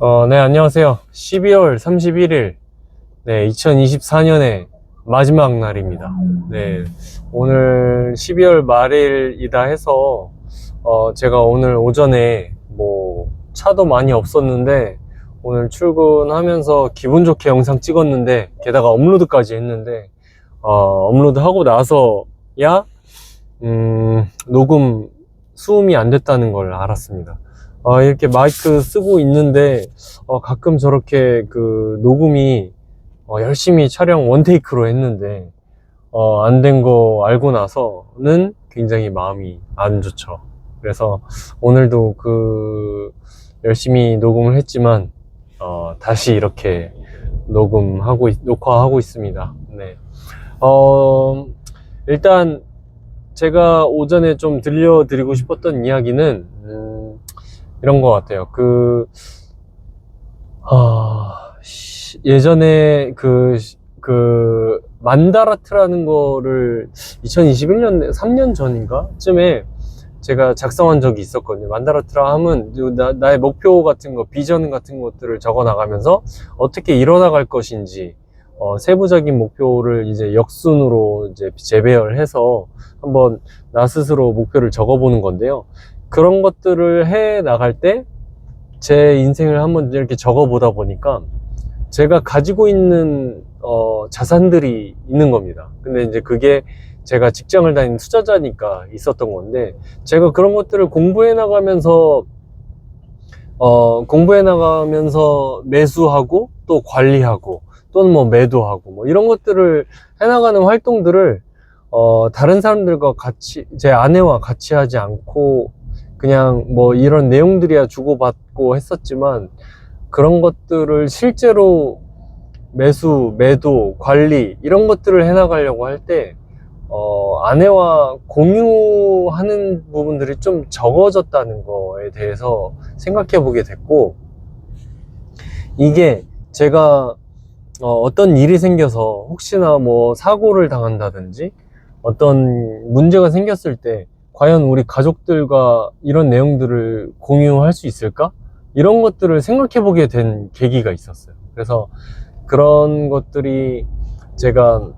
어, 네, 안녕하세요. 12월 31일, 네, 2024년의 마지막 날입니다. 네, 오늘 12월 말일이다 해서, 어, 제가 오늘 오전에 뭐, 차도 많이 없었는데, 오늘 출근하면서 기분 좋게 영상 찍었는데, 게다가 업로드까지 했는데, 어, 업로드 하고 나서야, 음, 녹음 수음이 안 됐다는 걸 알았습니다. 어, 이렇게 마이크 쓰고 있는데 어, 가끔 저렇게 그 녹음이 어, 열심히 촬영 원테이크로 했는데 어, 안 된 거 알고 나서는 굉장히 마음이 안 좋죠. 그래서 오늘도 그 열심히 녹음을 했지만 어, 다시 이렇게 녹음하고 있- 녹화하고 있습니다. 네. 어, 일단 제가 오전에 좀 들려드리고 싶었던 이야기는 음, 이런 것 같아요. 그, 아, 시- 예전에 그, 시- 그, 만다라트라는 거를 2021년, 3년 전인가? 쯤에 제가 작성한 적이 있었거든요. 만다라트라 하면 나, 나의 목표 같은 거, 비전 같은 것들을 적어 나가면서 어떻게 이뤄나갈 것인지, 어, 세부적인 목표를 이제 역순으로 이제 재배열해서 한번 나 스스로 목표를 적어보는 건데요. 그런 것들을 해 나갈 때 제 인생을 한번 이렇게 적어보다 보니까 제가 가지고 있는 어, 자산들이 있는 겁니다. 근데 이제 그게 제가 직장을 다니는 투자자니까 있었던 건데 제가 그런 것들을 공부해 나가면서 어, 공부해 나가면서 매수하고 또 관리하고 또는 뭐 매도하고 뭐 이런 것들을 해나가는 활동들을 어, 다른 사람들과 같이 제 아내와 같이 하지 않고 그냥 뭐 이런 내용들이야 주고받고 했었지만 그런 것들을 실제로 매수, 매도, 관리 이런 것들을 해나가려고 할때 어, 아내와 공유하는 부분들이 좀 적어졌다는 거에 대해서 생각해 보게 됐고 이게 제가 어, 떤 일이 생겨서 혹시나 뭐 사고를 당한다든지 어떤 문제가 생겼을 때 과연 우리 가족들과 이런 내용들을 공유할 수 있을까? 이런 것들을 생각해 보게 된 계기가 있었어요. 그래서 그런 것들이 제가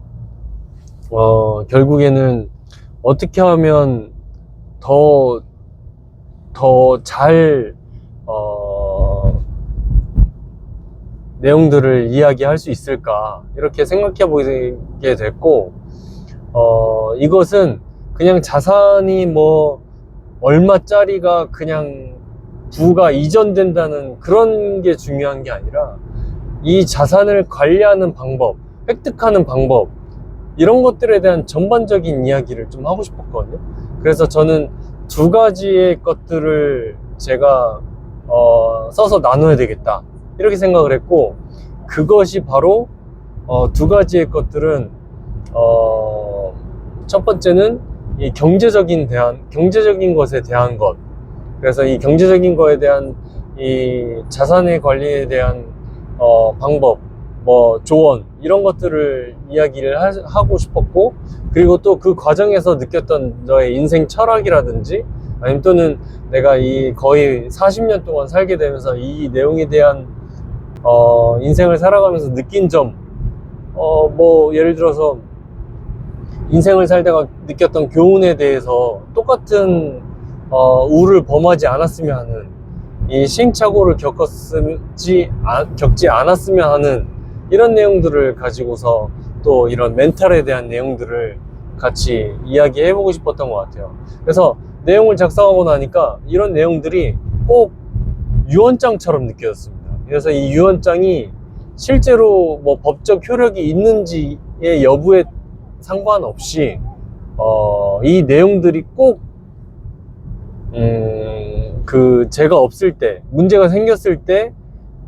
어, 결국에는 어떻게 하면 더, 더 잘, 어, 내용들을 이야기할 수 있을까, 이렇게 생각해 보게 됐고, 어, 이것은 그냥 자산이 뭐, 얼마짜리가 그냥 부가 이전된다는 그런 게 중요한 게 아니라, 이 자산을 관리하는 방법, 획득하는 방법, 이런 것들에 대한 전반적인 이야기를 좀 하고 싶었거든요. 그래서 저는 두 가지의 것들을 제가 어, 써서 나눠야 되겠다. 이렇게 생각을 했고, 그것이 바로 어, 두 가지의 것들은 어, 첫 번째는 이 경제적인 대한 경제적인 것에 대한 것. 그래서 이 경제적인 거에 대한 이 자산의 관리에 대한 어, 방법, 뭐 조언 이런 것들을 이야기를 하, 고 싶었고 그리고 또 그 과정에서 느꼈던 너의 인생 철학이라든지 아니면 또는 내가 이 거의 40년 동안 살게 되면서 이 내용에 대한 어, 인생을 살아가면서 느낀 점, 어, 뭐, 예를 들어서, 인생을 살다가 느꼈던 교훈에 대해서 똑같은, 어, 우를 범하지 않았으면 하는, 이 시행착오를 겪었지, 아, 겪지 않았으면 하는 이런 내용들을 가지고서 또 이런 멘탈에 대한 내용들을 같이 이야기해보고 싶었던 것 같아요. 그래서 내용을 작성하고 나니까 이런 내용들이 꼭 유언장처럼 느껴졌습니다. 그래서 이 유언장이 실제로 뭐 법적 효력이 있는지의 여부에 상관없이 어, 이 내용들이 꼭 음, 그 제가 없을 때 문제가 생겼을 때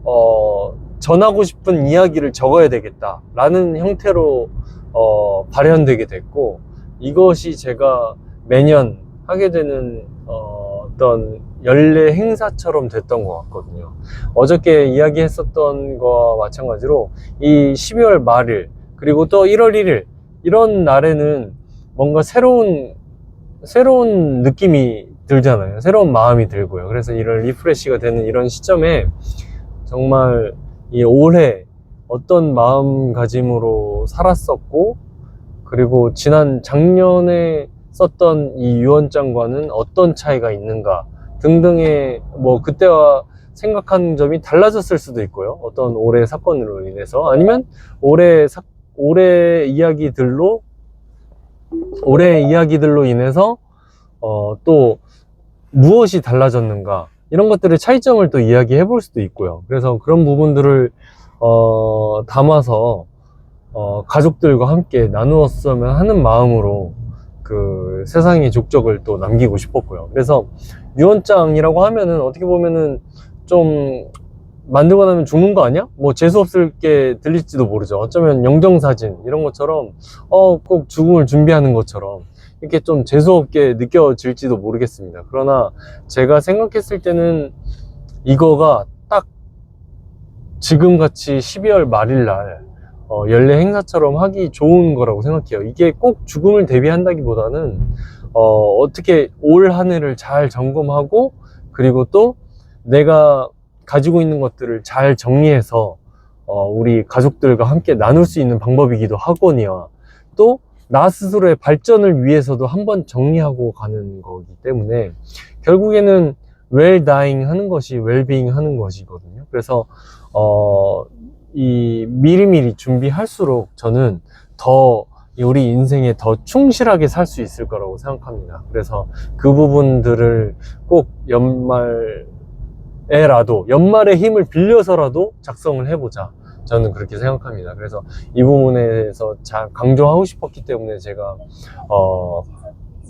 어, 전하고 싶은 이야기를 적어야 되겠다라는 형태로 어, 발현되게 됐고 이것이 제가 매년 하게 되는 어, 어떤 연례 행사처럼 됐던 것 같거든요. 어저께 이야기했었던 거와 마찬가지로 이 12월 말일 그리고 또 1월 1일 이런 날에는 뭔가 새로운 새로운 느낌이 들잖아요. 새로운 마음이 들고요. 그래서 이런 리프레시가 되는 이런 시점에 정말 이 올해 어떤 마음가짐으로 살았었고 그리고 지난 작년에 썼던 이 유언장과는 어떤 차이가 있는가 등등의 뭐 그때와 생각하는 점이 달라졌을 수도 있고요. 어떤 올해 사건으로 인해서 아니면 올해 사, 올해 이야기들로 올해 이야기들로 인해서 어, 또 무엇이 달라졌는가 이런 것들의 차이점을 또 이야기해 볼 수도 있고요. 그래서 그런 부분들을 어, 담아서 어, 가족들과 함께 나누었으면 하는 마음으로 그 세상의 족적을 또 남기고 싶었고요. 그래서 유언장이라고 하면은 어떻게 보면은 좀 만들고 나면 죽는 거 아니야? 뭐 재수 없을 게 들릴지도 모르죠. 어쩌면 영정 사진 이런 것처럼 어 꼭 죽음을 준비하는 것처럼 이렇게 좀 재수 없게 느껴질지도 모르겠습니다. 그러나 제가 생각했을 때는 이거가 딱 지금 같이 12월 말일 날 어, 연례 행사처럼 하기 좋은 거라고 생각해요. 이게 꼭 죽음을 대비한다기보다는 어, 어떻게 올 한 해를 잘 점검하고 그리고 또 내가 가지고 있는 것들을 잘 정리해서 어, 우리 가족들과 함께 나눌 수 있는 방법이기도 하거니와 또 나 스스로의 발전을 위해서도 한번 정리하고 가는 거기 때문에 결국에는 dying 하는 것이 being 하는 것이거든요. 그래서 어, 이 미리미리 준비할수록 저는 더 우리 인생에 더 충실하게 살 수 있을 거라고 생각합니다. 그래서 그 부분들을 꼭 연말 에라도 연말의 힘을 빌려서라도 작성을 해보자. 저는 그렇게 생각합니다. 그래서 이 부분에서 잘 강조하고 싶었기 때문에 제가 어,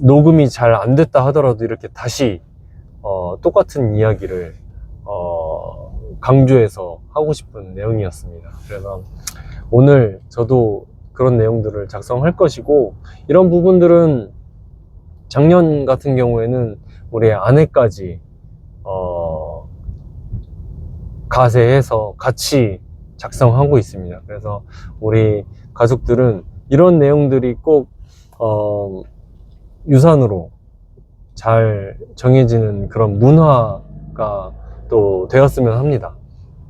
녹음이 잘 안 됐다 하더라도 이렇게 다시 어, 똑같은 이야기를 어, 강조해서 하고 싶은 내용이었습니다. 그래서 오늘 저도 그런 내용들을 작성할 것이고 이런 부분들은 작년 같은 경우에는 우리 아내까지 어, 가세해서 같이 작성하고 있습니다. 그래서 우리 가족들은 이런 내용들이 꼭 어, 유산으로 잘 정해지는 그런 문화가 또 되었으면 합니다.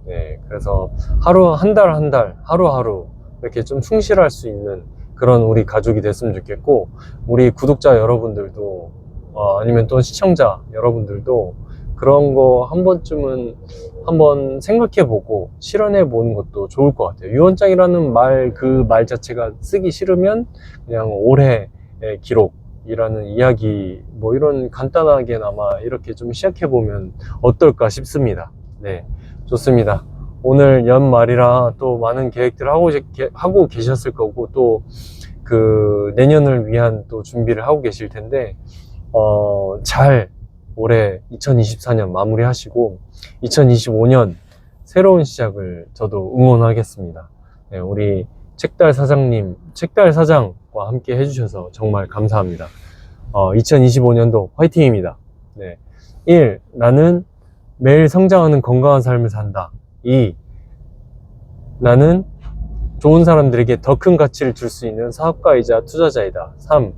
네, 그래서 하루 한 달 한 달 하루하루 이렇게 좀 충실할 수 있는 그런 우리 가족이 됐으면 좋겠고 우리 구독자 여러분들도 어, 아니면 또 시청자 여러분들도 그런 거 한 번쯤은 한번 생각해 보고 실현해 보는 것도 좋을 것 같아요. 유언장이라는 말그 말 자체가 쓰기 싫으면 그냥 올해의 기록 이라는 이야기 뭐 이런 간단하게나마 이렇게 좀 시작해 보면 어떨까 싶습니다. 네, 좋습니다. 오늘 연말이라 또 많은 계획들 하고, 계- 하고 계셨을 거고 또 그 내년을 위한 또 준비를 하고 계실 텐데 어, 잘 올해 2024년 마무리하시고 2025년 새로운 시작을 저도 응원하겠습니다. 네, 우리 책달 사장님, 책달 사장과 함께 해주셔서 정말 감사합니다. 어, 2025년도 화이팅입니다. 네. 1. 나는 매일 성장하는 건강한 삶을 산다. 2. 나는 좋은 사람들에게 더 큰 가치를 줄 수 있는 사업가이자 투자자이다. 3.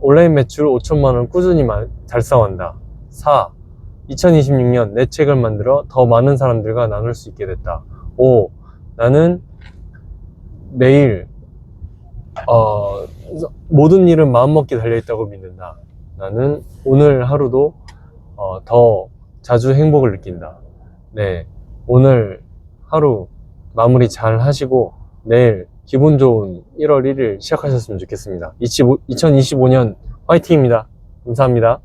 온라인 매출 5천만 원 꾸준히 마- 달성한다. 4. 2026년 내 책을 만들어 더 많은 사람들과 나눌 수 있게 됐다. 5. 나는 매일 어, 모든 일은 마음먹기 달려있다고 믿는다. 나는 오늘 하루도 어, 더 자주 행복을 느낀다. 네. 오늘 하루 마무리 잘 하시고 내일 기분 좋은 1월 1일 시작하셨으면 좋겠습니다. 2025년 화이팅입니다. 감사합니다.